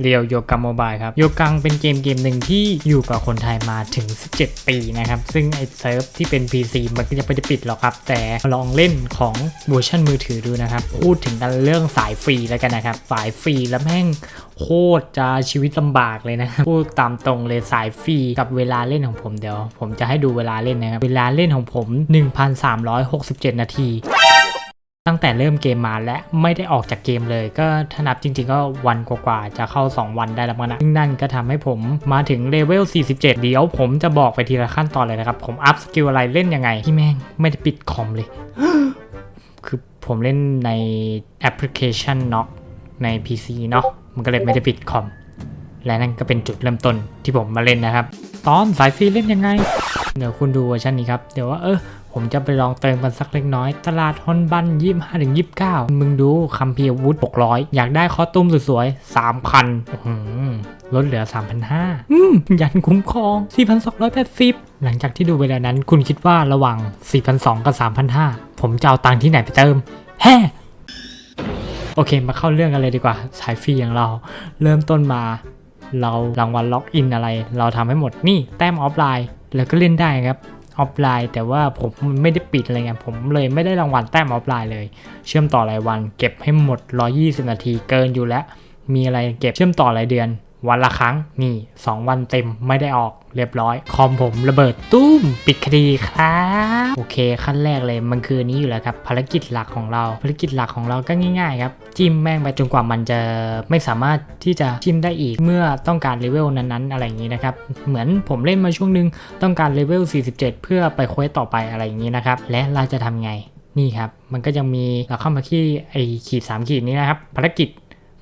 เรียวโยกังโมบายครับโยกังเป็นเกมเกมหนึ่งที่อยู่กับคนไทยมาถึง 17 ปีนะครับ ซึ่งไอเซิร์ฟที่เป็น PC มันก็จะไม่ได้ปิดหรอกครับ แต่ลองเล่นของเวอร์ชันมือถือดูนะครับ พูดถึงกันเรื่องสายฟรีแล้วกันนะครับ สายฟรีแล้วแม่งโคตรจะชีวิตลำบากเลยนะครับพูดตามตรงเลยสายฟรีกับเวลาเล่นของผมเดี๋ยว ผมจะให้ดูเวลาเล่นนะครับเวลาเล่นของผม 1,367 นาที ตั้งแต่เริ่มเกมมาและไม่ได้ออกจากเกมเลย ก็ถ้านับจริง ๆ ก็วันกว่าๆจะเข้า 2 วันได้แล้วมั้งนะซึ่งนั่นก็ทำให้ผมมาถึงเลเวล 47 เดี๋ยวผมจะบอกไปทีละขั้นตอนเลยนะครับ ผมอัพสกิลอะไรเล่นยังไงที่แม่งไม่ได้ปิดคอมเลย คือผมเล่นในแอปพลิเคชัน Knock ใน PC เนาะมันก็เลยไม่ได้ปิดคอม และนั่นก็เป็นจุดเริ่มต้นที่ผมมาเล่นนะครับ ตอนสายฟรีเล่นยังไง เดี๋ยวคุณดูเวอร์ชันนี้ครับ เดี๋ยวว่าเออ ผมจะไปลองเติมกันสักเล็กน้อย ตลาดฮอนบันยี่ห้าถึงยี่สิบเก้ามึงดูคัมเพียร์วูดหกร้อยอยากได้คอสตูมสวยๆสามพันลดเหลือ 3,500อืม ยันคุ้มครอง 4,280 หลังจากที่ดูเวลานั้น คุณคิดว่าระหว่าง 4,200 กับ 3,500 ผมจะเอาตังค์ที่ไหนไปเติม แฮ่โอเค มาเข้าเรื่องกันเลยดีกว่า สายฟรีอย่างเรา เริ่มต้นมา เรารางวัลล็อกอินอะไร เราทำให้หมด นี่ แต้มออฟไลน์ แล้วก็เล่นได้ครับ ออฟไลน์ แต่ว่าผมไม่ได้ปิดอะไรเงี้ยผมเลยไม่ได้รางวัลแต้มออฟไลน์เลย เชื่อมต่อรายวัน เก็บให้หมด 120 นาทีเกินอยู่แล้ว มีอะไรเก็บเชื่อมต่อรายเดือน วันละครั้งนี่ 2 วันเต็มไม่ได้ออกเรียบร้อย คอมผมระเบิดตุ้ม ปิดคดีครับ โอเค ขั้นแรกเลยมันคือนี้อยู่แล้วครับ ภารกิจหลักของเรา ภารกิจหลักของเราก็ง่ายๆครับจิ้มแม่งไปจนกว่ามันจะไม่สามารถที่จะจิ้มได้อีกเมื่อต้องการเลเวลนั้นๆ อะไรอย่างนี้นะครับ เหมือนผมเล่นมาช่วงหนึงต้องการเลเวล 47 เพื่อไปเควสต่อไปอะไรอย่างนี้นะครับ และเราจะทำไงนี่ครับ มันก็จะมีเราเข้ามาที่ไอขีด3ขีดนี้นะครับ ภารกิจ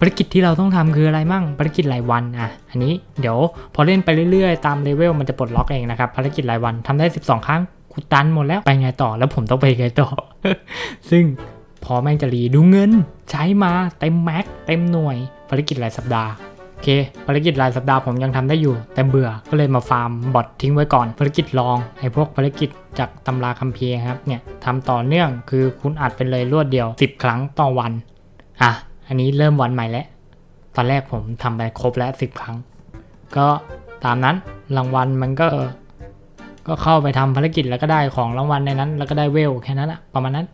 ภารกิจที่เราต้องทำคืออะไรมั่งภารกิจรายวันอะอันนี้เดี๋ยวพอเล่นไปเรื่อยๆ ตามเลเวลมันจะปลดล็อกเองนะครับภารกิจรายวันทำได้ 12 ครั้งกูตันหมดแล้วไปไงต่อแล้วผมต้องไปไงต่อ ซึ่งพอแม่งจะรีดูเงิน ใช้มาเต็มแม็กเต็มหน่วย ภารกิจรายสัปดาห์โอเค ภารกิจรายสัปดาห์ผมยังทำได้อยู่ แต่เบื่อก็เลยมาฟาร์มบอททิ้งไว้ก่อน ภารกิจลองไอ้พวกภารกิจจากตำราคัมภีร์ครับเนี่ยทำต่อเนื่องคือคุณอัดเป็นเลยรวดเดียว 10 ครั้งต่อวันอะ อันนี้เริ่มวันใหม่แล้ว ตอนแรกผมทำไปครบแล้ว10ครั้ง ก็ตามนั้นรางวัลมันก็ ก็เข้าไปทำภารกิจแล้วก็ได้ของรางวัลในนั้น แล้วก็ได้เวลแค่นั้นอะประมาณนั้น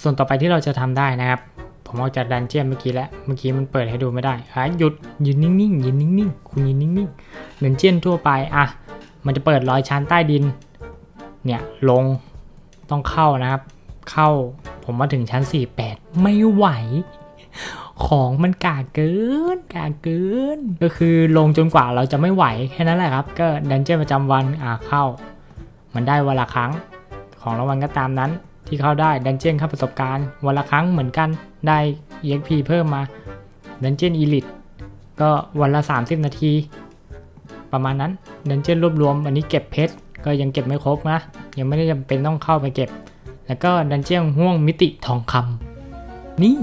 ส่วนต่อไปที่เราจะทำได้นะครับ ผมออกจากดันเจียนเมื่อกี้แล้ว เมื่อกี้มันเปิดให้ดูไม่ได้อะหยุดยืนนิ่งๆยืนนิ่งๆคุณยืนนิ่งๆดันเจียนทั่วไปอะมันจะเปิดรอยชั้นใต้ดิน เนี่ยลงต้องเข้านะครับ เข้าผมมาถึงชั้น 48 ไม่ไหว ของมันกาเกินกาเกิน ก็คือลงจนกว่าเราจะไม่ไหวแค่นั้นแหละครับ ก็ดันเจี้ยนประจำวันอะเข้า มันได้วันละครั้ง ของรางวัลก็ตามนั้น ที่เข้าได้ดันเจี้ยนค่าประสบการณ์วันละครั้งเหมือนกันได้ EXP เพิ่มมาดันเจี้ยนอีลิทก็วันละ 30 นาที ประมาณนั้นดันเจี้ยนรวบรวมอันนี้เก็บเพชรก็ยังเก็บไม่ครบนะยังไม่ได้จำเป็นต้องเข้าไปเก็บ แล้วก็ดันเจี้ยนห่วงมิติทองคำนี่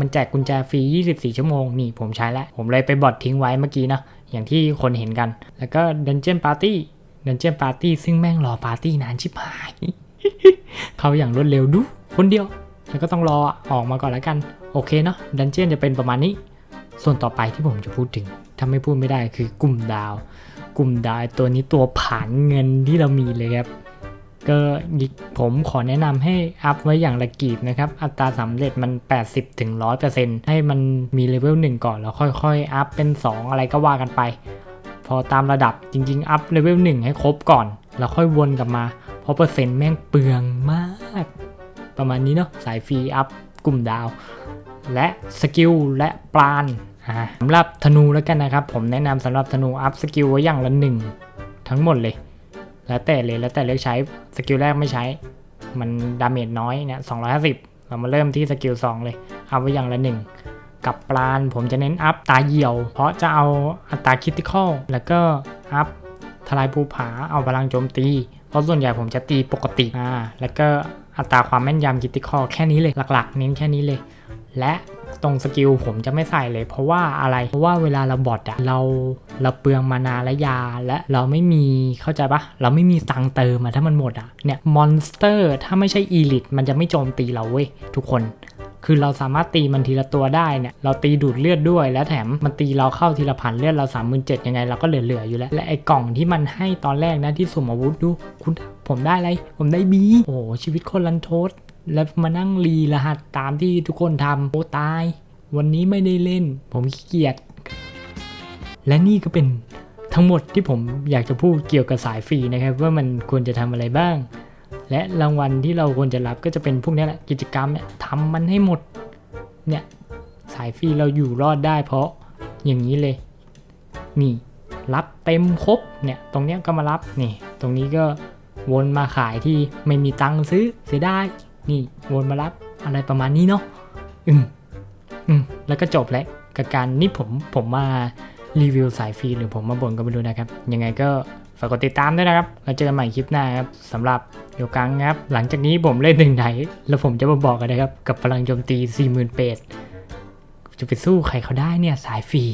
มันแจกกุญแจฟรี 24 ชั่วโมง นี่ผมใช้แล้ว ผมเลยไปบอดทิ้งไว้เมื่อกี้นะ อย่างที่คนเห็นกัน แล้วก็ดันเจียนปาร์ตี้ดันเจียนปาร์ตี้ซึ่งแม่งรอปาร์ตี้นานชิบหาย เขาอย่างรวดเร็วดูคนเดียว แล้วก็ต้องรอออกมาก่อนแล้วกัน โอเคเนาะดันเจียนจะเป็นประมาณนี้ ส่วนต่อไปที่ผมจะพูดถึงถ้าไม่พูดไม่ได้คือกลุ่มดาว กลุ่มดาวตัวนี้ตัวผ่านเงินที่เรามีเลยครับ ก็ผมขอแนะนำให้อัพไว้อย่างละกีบนะครับ อัตราสำเร็จมัน 80-100%ให้มันมีเลเวล1ก่อน แล้วค่อยๆ อัพเป็น 2 อะไรก็ว่ากันไป พอตามระดับจริง ๆ อัพเลเวล1ให้ครบก่อน แล้วค่อยวนกลับมา เพราะเปอร์เซ็นต์แม่งเปลืองมาก ประมาณนี้เนาะสายฟรีอัพกลุ่มดาว และสกิลและปราณสำหรับธนูแล้วกันนะครับ ผมแนะนำสำหรับธนูอัพสกิลไว้อย่างละหนึ่งทั้งหมดเลย แล้วแต่เลยแล้วแต่เลือกใช้สกิลแรกไม่ใช้ มันดาเมจน้อยเนี่ย250เรามาเริ่มที่สกิล2เลย เอาไว้อย่างละหนึ่งกับปราณผมจะเน้นอัพตาเหี่ยว เพราะจะเอาอัตราคิติคอลแล้วก็อัพทลายภูผาเอาพลังโจมตี เพราะส่วนใหญ่ผมจะตีปกติอ่าแล้วก็อัตราความแม่นยำคิติคอลแค่นี้เลยหลักๆ เน้นแค่นี้เลย และตรงสกิลผมจะไม่ใส่เลย เพราะว่าอะไรเพราะว่าเวลาเราบอดอะเรา เราเปลืองมานาและยาและเราไม่มีเข้าใจปะเราไม่มีตังเติมอะถ้ามันหมดอะเนี่ยมอนสเตอร์ถ้าไม่ใช่อีลิทมันจะไม่โจมตีเราเว้ยทุกคนคือเราสามารถตีมันทีละตัวได้เนี่ย เราตีดูดเลือดด้วย แล้วแถมมันตีเราเข้าทีละพันเลือดเราสามหมื่นเจ็ดยังไงเราก็เหลือๆอยู่แล้ว และไอ้กล่องที่มันให้ตอนแรกนะที่สุ่มอาวุธดู คุณผมได้อะไร ผมได้บีโอ้ชีวิตคนรันทดแล้วมานั่งรีรหัสตามที่ทุกคนทำโอ้ตาย วันนี้ไม่ได้เล่น ผมขี้เกียจ และนี่ก็เป็นทั้งหมดที่ผมอยากจะพูดเกี่ยวกับสายฟรีนะครับ ว่ามันควรจะทำอะไรบ้าง และรางวัลที่เราควรจะรับก็จะเป็นพวกนี้แหละกิจกรรมเนี่ยทำมันให้หมดเนี่ยสายฟรีเราอยู่รอดได้เพราะอย่างนี้เลย นี่รับเต็มครบเนี่ยตรงเนี้ยก็มารับนี่ ตรงนี้ก็วนมาขายที่ไม่มีตังค์ซื้อเสียได้นี่วนมารับอะไรประมาณนี้เนาะอืมอืมแล้วก็จบแล้วกับการนี่ผมผมมา รีวิวสายฟรีหรือผมมาบ่นก็ไม่รู้นะครับ ยังไงก็ฝากกดติดตามด้วยนะครับแล้วเจอกันใหม่คลิปหน้าครับสำหรับโยกังครับ หลังจากนี้ผมเล่นถึงไหน แล้วผมจะมาบอกกันนะครับ กับพลังโจมตี40,000เปรตจะไปสู้ใครเขาได้เนี่ยสายฟรี